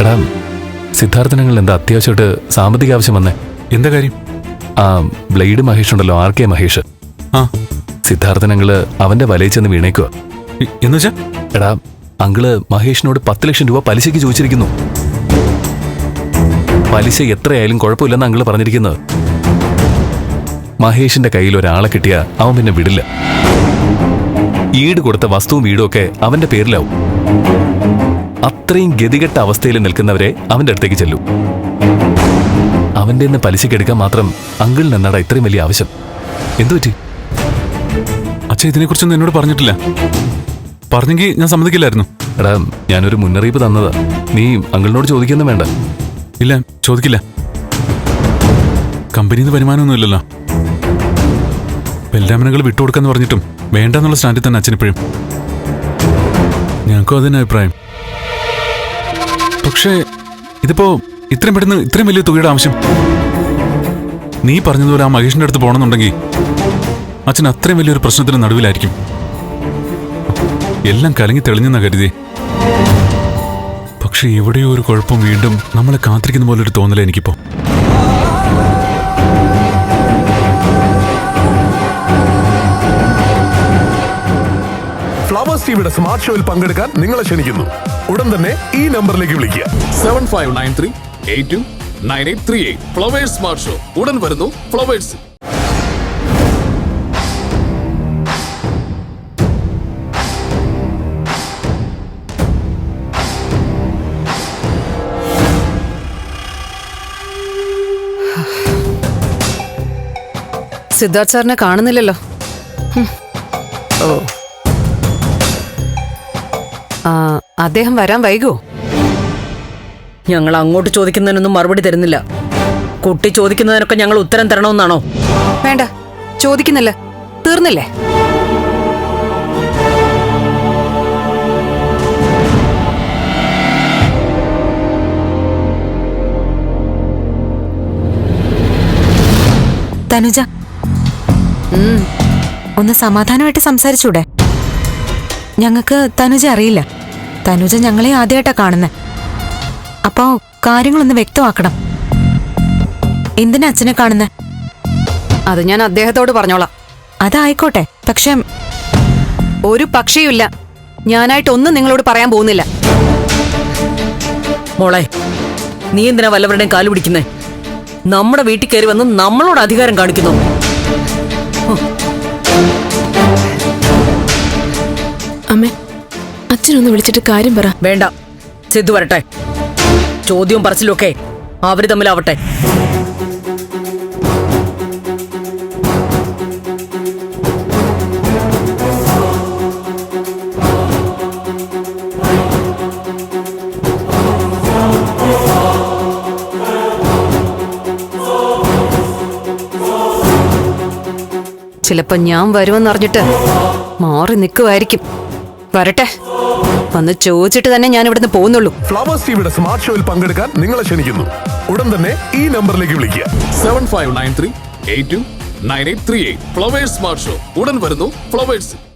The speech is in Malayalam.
എടാ സിദ്ധാർത്ഥനങ്ങൾ എന്താ അത്യാവശ്യമായിട്ട് സാമ്പത്തിക ആവശ്യം വന്നേ? എന്താ കാര്യം? ആ ബ്ലേഡ് മഹേഷ് ഉണ്ടല്ലോ ആർ കെ മഹേഷ്. ആ. സിദ്ധാർത്ഥനങ്ങൾ അവന്റെ വലയിൽ ചെന്ന് വീണേക്കുക എന്ന് എന്നുവെച്ചാ? എടാ അങ്കിൾ മഹേഷിനോട് പത്ത് ലക്ഷം രൂപ പലിശയ്ക്ക് ചോദിച്ചിരിക്കുന്നു. പലിശ എത്രയായാലും കുഴപ്പമില്ലെന്ന് അങ്കിൾ പറഞ്ഞിരിക്കുന്നത്. മഹേഷിന്റെ കയ്യിൽ ഒരാളെ കിട്ടിയ അവൻ പിന്നെ വിടില്ല. ഈട് കൊടുത്ത വസ്തുവും വീടും ഒക്കെ അവന്റെ പേരിലാവും. അത്രയും ഗതികെട്ട അവസ്ഥയിൽ നിൽക്കുന്നവരെ അവന്റെ അടുത്തേക്ക് ചെല്ലും. അവന്റെ നിന്ന് പലിശയ്ക്ക് എടുക്കാൻ മാത്രം അങ്കിളിന് എന്നാടാ ഇത്രയും വലിയ ആവശ്യം. എന്തു പറ്റി? അച്ഛ ഇതിനെക്കുറിച്ചൊന്നും എന്നോട് പറഞ്ഞിട്ടില്ല. പറഞ്ഞെങ്കിൽ ഞാൻ സമ്മതിക്കില്ലായിരുന്നു. എടാ ഞാനൊരു മുന്നറിയിപ്പ് തന്നതാ. നീ അങ്കിളിനോട് ചോദിക്കൊന്നും വേണ്ട. ഇല്ല ചോദിക്കില്ല. കമ്പനിയിൽ നിന്ന് വരുമാനമൊന്നുമില്ലല്ലോ ബെല്ലാമനകൾ വിട്ടുകൊടുക്കാന്ന് പറഞ്ഞിട്ടും വേണ്ടെന്നുള്ള സ്റ്റാൻഡിൽ തന്നെ അച്ഛനിപ്പോഴും ഞങ്ങൾക്കും അതിന് അഭിപ്രായം. പക്ഷേ ഇതിപ്പോ ഇത്രയും പെട്ടെന്ന് ഇത്രയും വലിയ തുകയുടെ ആവശ്യം. നീ പറഞ്ഞതുപോലെ ആ മഹേഷിന്റെ അടുത്ത് പോകണമെന്നുണ്ടെങ്കിൽ അച്ഛൻ അത്രയും വലിയൊരു പ്രശ്നത്തിന് നടുവിലായിരിക്കും. എല്ലാം കലങ്ങി തെളിഞ്ഞെന്ന കരുതി പക്ഷെ എവിടെയോ ഒരു കുഴപ്പം വീണ്ടും നമ്മളെ കാത്തിരിക്കുന്ന പോലെ ഒരു തോന്നല എനിക്കിപ്പോ. ഫ്ലവേഴ്സ് ടിവിയുടെ സ്മാർട്ട് ഷോയിൽ പങ്കെടുക്കാൻ നിങ്ങളെ ക്ഷണിക്കുന്നു. ഉടൻ തന്നെ ഈ നമ്പറിലേക്ക് വിളിക്കുക. Seven five nine three eight two nine eight three eight. Flowers smart show. ഉടൻ വരുന്നു ഫ്ലവേഴ്സ്. സിദ്ധാർത്ഥ് സാറിനെ കാണുന്നില്ലല്ലോ. ഓ. അദ്ദേഹം വരാൻ വൈകോ? ഞങ്ങൾ അങ്ങോട്ട് ചോദിക്കുന്നതിനൊന്നും മറുപടി തരുന്നില്ല. കുട്ടി ചോദിക്കുന്നതിനൊക്കെ ഞങ്ങൾ ഉത്തരം തരണമെന്നാണോ? വേണ്ട ചോദിക്കുന്നില്ല. തീർന്നില്ലേ? തനുജ. ഒന്ന് സമാധാനമായിട്ട് സംസാരിച്ചൂടെ? ഞങ്ങൾക്ക് തനുജ അറിയില്ല. തനുജ ഞങ്ങളെ ആദ്യമായിട്ടാ കാണുന്നത് അപ്പോ കാര്യങ്ങളൊന്ന് വ്യക്തമാക്കണം. എന്തിനാ അച്ഛനെ കാണുന്നത് അത് ഞാൻ അദ്ദേഹത്തോട് പറഞ്ഞോളാം. അതായിക്കോട്ടെ പക്ഷെ ഒരു പക്ഷേയുമില്ല. ഞാനായിട്ടൊന്നും നിങ്ങളോട് പറയാൻ പോകുന്നില്ല. മോളെ നീ എന്തിനാ വല്ലവരുടെയും കാൽ പിടിക്കുന്നേ? നമ്മുടെ വീട്ടിൽ കയറി വന്ന് നമ്മളോട് അധികാരം കാണിക്കുന്നു. അമ്മേ അച്ഛനൊന്ന് വിളിച്ചിട്ട് കാര്യം പറ. വേണ്ട. സിദ്ധു വരട്ടെ. ചോദ്യവും പറച്ചിലൊക്കെ ഒക്കെ അവർ തമ്മിലാവട്ടെ. ചിലപ്പോ ഞാൻ വരുമെന്നറിഞ്ഞിട്ട് മാറി നിൽക്കുമായിരിക്കും. വരട്ടെ. വന്ന് ചോദിച്ചിട്ട് തന്നെ ഞാൻ ഇവിടുന്ന് പോകുന്നുള്ളൂ. ഫ്ലവേഴ്സ് ടിവിയുടെ സ്മാർട്ട് ഷോയിൽ പങ്കെടുക്കാൻ നിങ്ങളെ ക്ഷണിക്കുന്നു. ഉടൻ തന്നെ ഈ നമ്പറിലേക്ക് വിളിക്കുക. Seven five nine three eight two nine eight three eight Flowers smart show ഉടൻ വരുന്നു ഫ്ലവേഴ്സ്